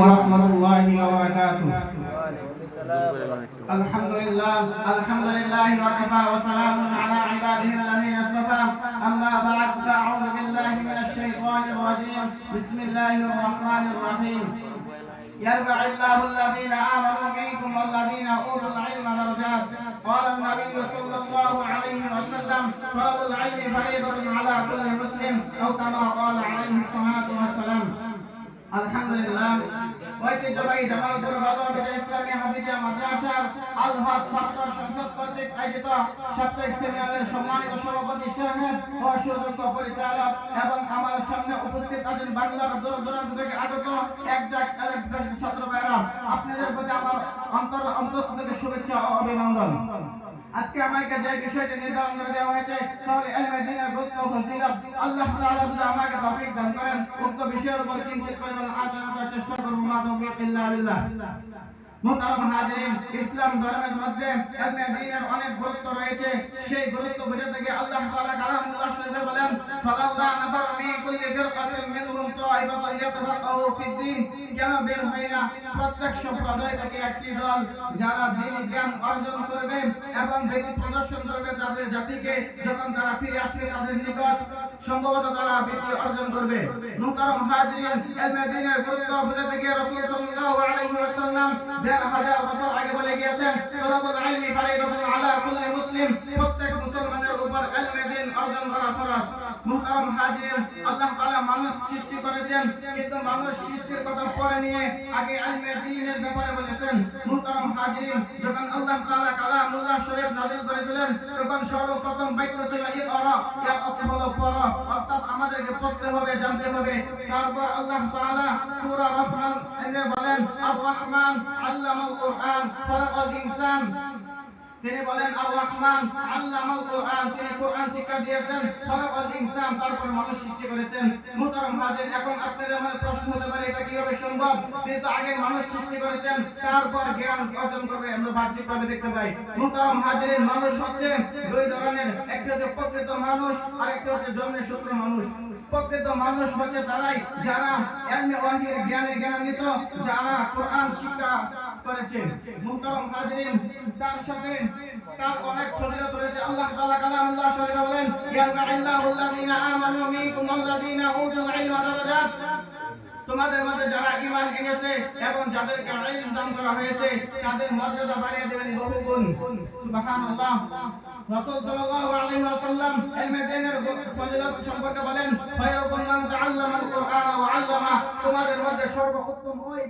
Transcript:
ورحمة الله وبركاته. الحمد لله الحمد لله وكفى وسلام على عباده الذين اصطفى. أما بعد فأعوذ بالله من الشيطان الرجيم. بسم الله الرحمن الرحيم. يرفع الله الذين آمنوا منكم والذين أوتوا العلم درجات. قال النبي صلى الله عليه وسلم طلب العلم فريضة على كل مسلم أو كما قال عليه الصلاة والسلام. الحمد لله ঐতিহ্যবাহী জামালপুর বাবা ইসলামী হামিদিয়া মাদ্রাসার আলহাজ ছাত্র সংসদ কর্তৃক আয়োজিত সাপ্তাহিক সেমিনারের সম্মানিত সভাপতি সাহেব ও সুযোগ্য পরিচালক এবং আমার সামনে উপস্থিত আছেন বাংলার দূর দূরান্ত থেকে আগত একজাক ছাত্র ভাইরা আপনাদের প্রতি আমার অন্তর অন্তর শুভেচ্ছা ও অভিনন্দন। আজকে আমাকে যে বিষয়টি নির্ধারণ করে দেওয়া হয়েছে, তাহলে এলমে দিনের গুরুত্ব ফজিলত আল্লাহ তাআলা যদি আমাকে তৌফিক দান করেন। উক্ত বিষয়ের উপর কিঞ্চিত পরিমাণ আলোচনা করার চেষ্টা করব। মা তৌফিক ইল্লা বিল্লাহ। এবং প্রদর্শন করবে তাদের জাতিকে, যখন তারা ফিরে আসবে তাদের নিকট, সম্ভবত তারা ব্যক্তি অর্জন করবে। গুরুত্ব গিয়ে আলাইহি দেড় হাজার বছর আগে বলে গিয়েছেন তলাবুল ইলমি ফারিদাতুন আলা কুল্লি মুসলিম। প্রত্যেক মুসলমানের উপর ইলমে দ্বীন অর্জন করা ফরজ। মুহতারাম হাজিরিন আল্লাহ তাআলা মানুষ সৃষ্টি করেছেন, কিন্তু মানুষ সৃষ্টির কথা পরে নিয়ে আগে ইলমে দ্বীনের ব্যাপারে বলেছেন। মুহতারাম হাজিরিন যখন আল্লাহ তাআলা কালামুল্লাহ শরীফ নাযিল করেছিলেন, তখন সর্বপ্রথম বাক্য ছিল ইকরা ইয়া অর্থ পড়ো অর্থাৎ আমাদেরকে পড়তে হবে, জানতে হবে। তারপর আল্লাহ তাআলা সূরা রহমান এনে বলেন আর রহমান আল্লামাল কোরআন, খলাকাল ইনসান। তিনি বলেন, আর রহমান আল্লামাল কোরআন, তিনি কোরআন শিক্ষা দিয়েছেন, খলাকাল ইনসান, তারপর মানুষ সৃষ্টি করেছেন। মুহতারাম হাজির, এখন আপনাদের মনে প্রশ্ন হতে পারে, এটা কীভাবে সম্ভব? তিনি তো আগে মানুষ সৃষ্টি করেছেন, তারপর জ্ঞান অর্জন করবে, আমরা বাহ্যিকভাবে দেখতে পাই। মুহতারাম হাজিরের মানুষ হচ্ছে দুই ধরনের, একটা হচ্ছে প্রকৃত মানুষ, আর একটা হচ্ছে জন্মের শত্রু মানুষ। প্রকৃত মানুষ হচ্ছে তারাই যারা এলমে ওয়াহির জ্ঞানে জ্ঞানান্বিত, যারা কোরআন শিক্ষা করেছেন। তার সাথে তার অনেক ফজিলত রয়েছে আল্লাহ তাআলা শরীফে বলেন আমানু মিনকুম উতুল ইলমা দারাজাত। তোমাদের মধ্যে যারা ঈমান এনেছে এবং যাদেরকে ইলম দান করা হয়েছে, তাদের মর্যাদা বাড়িয়ে দেবেন বহুগুণ সুবহানাল্লাহ। রাসূল সাল্লাল্লাহু আলাইহি ওয়াসাল্লাম ইলমে দ্বীনের ফজিলত সম্পর্কে বলেন খায়রুকুম মান কুরআন ওয়া আল্লামা। তোমাদের মধ্যে সর্বোত্তম ওই